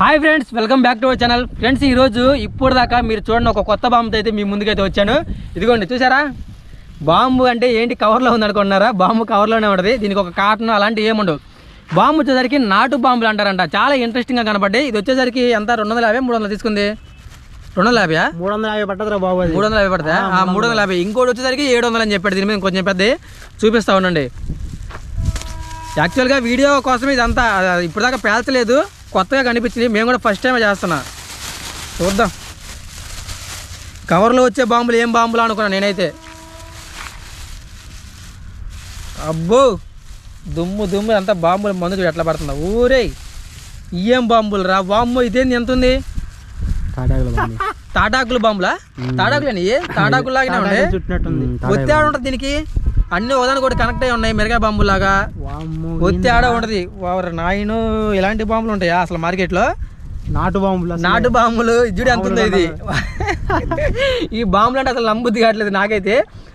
Hi friends welcome back to our channel. Friends ఈరోజు ఇప్పుడు దాకా మీరు చూడండి ఒక కొత్త బాంబుతో అయితే మీ ముందుకైతే వచ్చాను. ఇదిగోండి చూసారా? బాంబు అంటే ఏంటి? కవర్లో ఉంది అనుకున్నారా బాంబు కవర్లోనే ఉంటుంది. దీనికి ఒక కాటన్ అలాంటివి ఏముండవు బాంబు వచ్చేసరికి నాటు బాంబులు అంటారంట. చాలా ఇంట్రెస్టింగ్గా కనపడ్డాయి. ఇది వచ్చేసరికి ఎంత? రెండు వందల యాభై మూడు వందలు తీసుకుంది. రెండు వందల యాభై మూడు వందల యాభై పట్టదురా బాబు మూడు వందల యాభై పడతాయి ఆ మూడు వందల యాభై. ఇంకోటి వచ్చేసరికి ఏడు వందలు అని చెప్పాడు. దీని మీద కొంచెం పెద్దది చూపిస్తా ఉండండి. యాక్చువల్గా వీడియో కోసం ఇదంతా ఇప్పుడు దాకా పేల్చలేదు. కొత్తగా కనిపించింది. మేము కూడా ఫస్ట్ టైమే చేస్తున్నా. చూద్దాం. కవర్లో వచ్చే బాంబులు ఏం బాంబులు అనుకున్నా నేనైతే. అబ్బో! దుమ్ము దుమ్ము అంతా బాంబులు మందు చూడు ఎట్లా పడుతుందా. ఊరే ఏం బాంబులు రా? బాంబు ఇదేంది? ఎంత ఉంది తాటాకుల బండి. తాటాకులు బాంబులా తాటాకులేని తాటాకులు లాగానే ఉండే? ఒత్తి ఆడ ఉంటుంది దీనికి? అన్ని ఒకదాని కూడా కనెక్ట్ అయి ఉన్నాయి మిరగా బాంబు లాగా ఒత్తి ఆడ ఉంటది. నాయను ఇలాంటి బాంబులు ఉంటాయా అసలు మార్కెట్లో నాటు బాంబులు. నాటు బాంబులు ఇజ్జుడు ఎంత ఉందో ఇది. ఈ బాంబులు అంటే అసలు నమ్ముద్ది కావట్లేదు నాకైతే.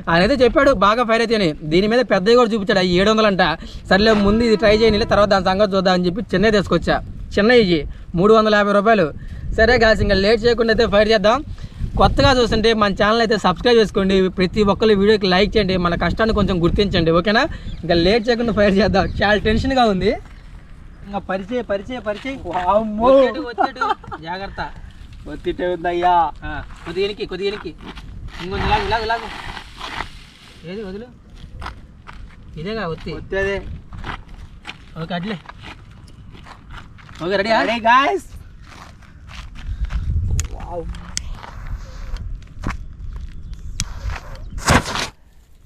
ఆయన అయితే చెప్పాడు బాగా ఫైర్ అయితే అని దీని మీద పెద్దవి కూడా చూపించాడు ఏడు వందలు అంట. సర్లే ముందు ఇది ట్రై చేయని తర్వాత దాని సంగతి చూద్దాం అని చెప్పి చెన్నై తీసుకొచ్చా. చెన్నై ఇవి మూడు వందల యాభై రూపాయలు. సరే గాస్ ఇంకా లేట్ చేయకుండా అయితే ఫైర్ చేద్దాం. కొత్తగా చూస్తుంటే మన ఛానల్ అయితే సబ్స్క్రైబ్ చేసుకోండి. ప్రతి ఒక్కరు వీడియోకి లైక్ చేయండి. మన కష్టాన్ని కొంచెం గుర్తించండి. ఓకేనా? ఇంకా లేట్ చేయకుండా ఫైర్ చేద్దాం. చాలా టెన్షన్గా ఉంది. ఇంకా పరిచయ పరిచయ పరిచయ. జాగ్రత్త. ఒత్తిటే ఉందయ్యా. కొద్దిగా ఎనికి కొద్దిగా ఎనికి ఇంకొంచెం లాగు లాగు లాగు. ఏది వదులు? ఇదేగా ఒత్తి. ఒత్తేదే. ఓకే అట్లే. ఓకే రెడీ అరే గాయ్స్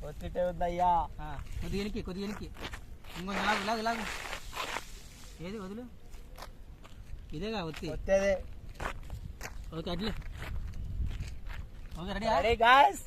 ఒత్తిటే ఉందయ్యా కొద్దిగా ఎనికి కొద్దిగా ఎనికి ఇంకొంచెం లాగు లాగు లాగు ఏది వదులు ఇదేగా ఒత్తి ఒత్తేదే ఓకే అట్లే ఓకే రెడీ అరే గాయ్స్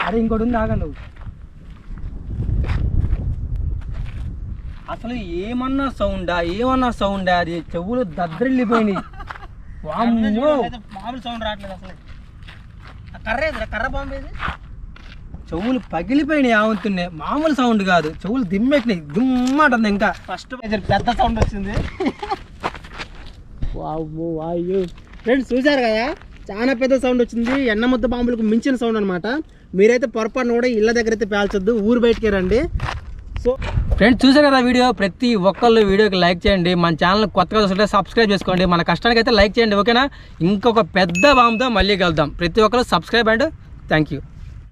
అరే ఇంకోటి ఉంది ఆగ నువ్వు అసలు ఏమన్నా సౌండా ఏమన్నా సౌండా? అది చెవులు దద్దరిల్లిపోయినాయి. మామూలు సౌండ్ రావట్లేదు అసలు. కర్ర కర్ర బాంబు ఏది? చెవులు పగిలిపోయినాయి ఆవుతున్నాయి మామూలు సౌండ్ కాదు. చెవులు దిమ్మెక్కినాయి దుమ్మంటుంది ఇంకా. ఫస్ట్ పెద్ద సౌండ్ వచ్చింది. వాయు ఫ్రెండ్స్ చూసారు కదా? చాలా పెద్ద సౌండ్ వచ్చింది. ఎన్న ముద్ద బాంబులకు మించిన సౌండ్ అనమాట మీరైతే పొరపాటున కూడా ఇళ్ళ దగ్గర అయితే పేల్చొద్దు. ఊరు బయటికి రండి. సో ఫ్రెండ్స్ చూసారు కదా వీడియో? ప్రతి ఒక్కళ్ళు వీడియోకి లైక్ చేయండి. మన ఛానల్ కొత్తగా చూస్తుంటే సబ్స్క్రైబ్ చేసుకోండి. మన కష్టానికి అయితే లైక్ చేయండి ఓకేనా? ఇంకొక పెద్ద బాంబుతో మళ్ళీ కలుద్దాం. ప్రతి ఒక్కరు సబ్స్క్రైబ్ అండ్ థ్యాంక్ యూ